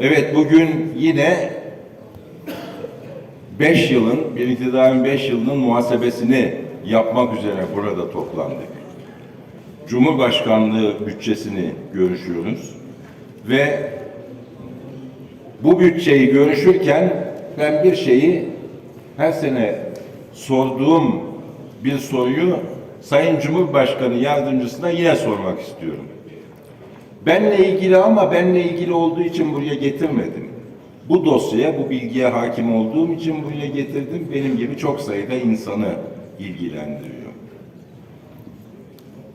Evet bugün yine 5 yılın, bir iktidarın 5 yılının muhasebesini yapmak üzere burada toplandık. Cumhurbaşkanlığı bütçesini görüşüyoruz ve bu bütçeyi görüşürken ben bir şeyi her sene sorduğum bir soruyu Sayın Cumhurbaşkanı yardımcısına yine sormak istiyorum. Benle ilgili ama benle ilgili olduğu için buraya getirmedim. Bu dosyaya, bu bilgiye hakim olduğum için buraya getirdim. Benim gibi çok sayıda insanı ilgilendiriyor.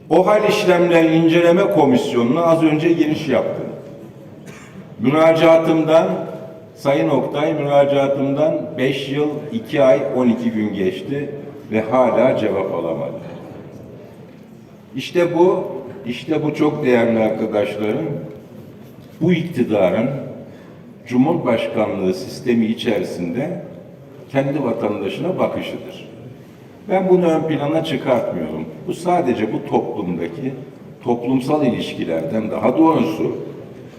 O hal işlemler inceleme komisyonuna az önce giriş yaptım. Müracaatımdan, Sayın Oktay müracaatımdan 5 yıl 2 ay 12 gün geçti ve hala cevap alamadım. İşte bu, işte bu çok değerli arkadaşlarım, bu iktidarın Cumhurbaşkanlığı sistemi içerisinde kendi vatandaşına bakışıdır. Ben bunu ön plana çıkartmıyorum. Bu sadece bu toplumdaki toplumsal ilişkilerden daha doğrusu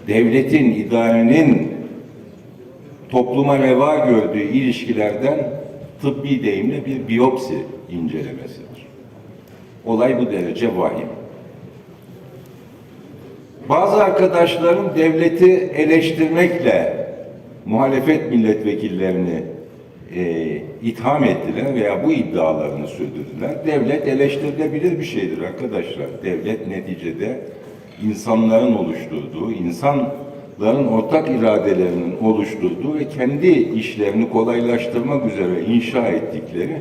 devletin, idarenin topluma reva gördüğü ilişkilerden tıbbi deyimle bir biyopsi incelemesidir. Olay bu derece vahim. Bazı arkadaşlarım devleti eleştirmekle muhalefet milletvekillerini e, itham ettiler veya bu iddialarını sürdürdüler. Devlet eleştirilebilir bir şeydir arkadaşlar. Devlet neticede insanların oluşturduğu, insanların ortak iradelerinin oluşturduğu ve kendi işlerini kolaylaştırmak üzere inşa ettikleri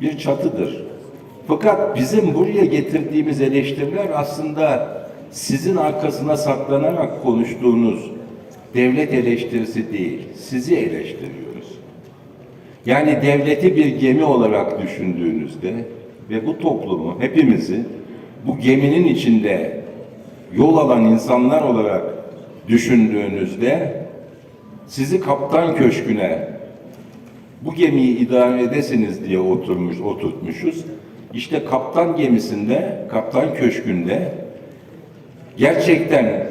bir çatıdır. Fakat bizim buraya getirdiğimiz eleştiriler aslında sizin arkasına saklanarak konuştuğunuz devlet eleştirisi değil, sizi eleştiriyoruz. Yani devleti bir gemi olarak düşündüğünüzde ve bu toplumu, hepimizi bu geminin içinde yol alan insanlar olarak düşündüğünüzde sizi kaptan köşküne bu gemiyi idare edesiniz diye oturmuş, oturtmuşuz. İşte kaptan gemisinde, kaptan köşkünde gerçekten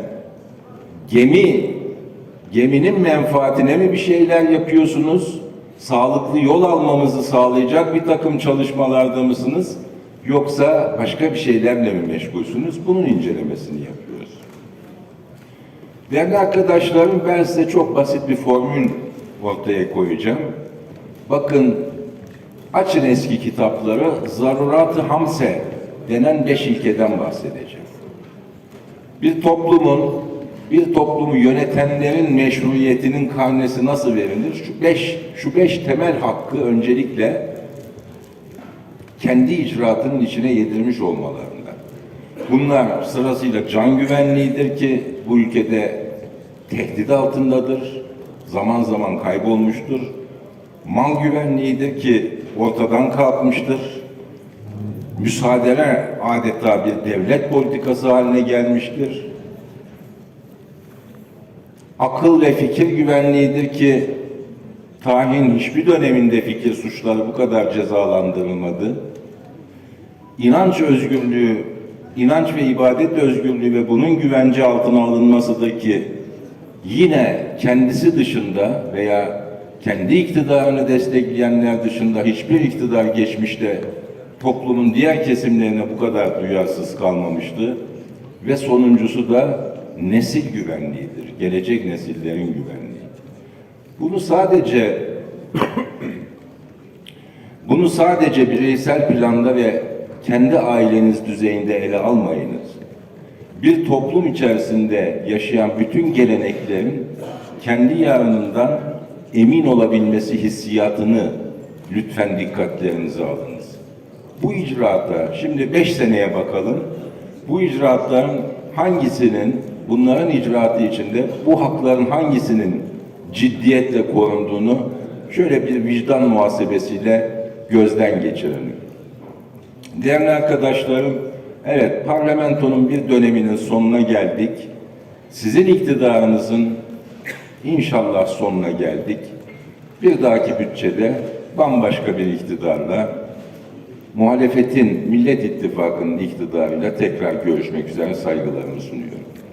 gemi geminin menfaatine mi bir şeyler yapıyorsunuz? Sağlıklı yol almamızı sağlayacak bir takım çalışmalarda mısınız? Yoksa başka bir şeylerle mi meşgulsünüz? Bunun incelemesini yapıyoruz. Değerli arkadaşlarım ben size çok basit bir formül ortaya koyacağım. Bakın açın eski kitapları Zarurat-ı Hamse denen beş ilkeden bahsedeceğim bir toplumun, bir toplumu yönetenlerin meşruiyetinin karnesi nasıl verilir? Şu beş, şu beş temel hakkı öncelikle kendi icraatının içine yedirmiş olmalarında. Bunlar sırasıyla can güvenliğidir ki bu ülkede tehdit altındadır, zaman zaman kaybolmuştur. Mal güvenliğidir ki ortadan kalkmıştır müsaadeler adeta bir devlet politikası haline gelmiştir. Akıl ve fikir güvenliğidir ki tarihin hiçbir döneminde fikir suçları bu kadar cezalandırılmadı. İnanç özgürlüğü, inanç ve ibadet özgürlüğü ve bunun güvence altına alınmasıdır ki yine kendisi dışında veya kendi iktidarını destekleyenler dışında hiçbir iktidar geçmişte toplumun diğer kesimlerine bu kadar duyarsız kalmamıştı. Ve sonuncusu da nesil güvenliğidir. Gelecek nesillerin güvenliği. Bunu sadece bunu sadece bireysel planda ve kendi aileniz düzeyinde ele almayınız. Bir toplum içerisinde yaşayan bütün geleneklerin kendi yarınından emin olabilmesi hissiyatını lütfen dikkatlerinize alınız bu icraata şimdi beş seneye bakalım. Bu icraatların hangisinin bunların icraatı içinde bu hakların hangisinin ciddiyetle korunduğunu şöyle bir vicdan muhasebesiyle gözden geçirelim. Değerli arkadaşlarım, evet parlamentonun bir döneminin sonuna geldik. Sizin iktidarınızın inşallah sonuna geldik. Bir dahaki bütçede bambaşka bir iktidarla muhalefetin Millet İttifakı'nın iktidarıyla tekrar görüşmek üzere saygılarımı sunuyorum.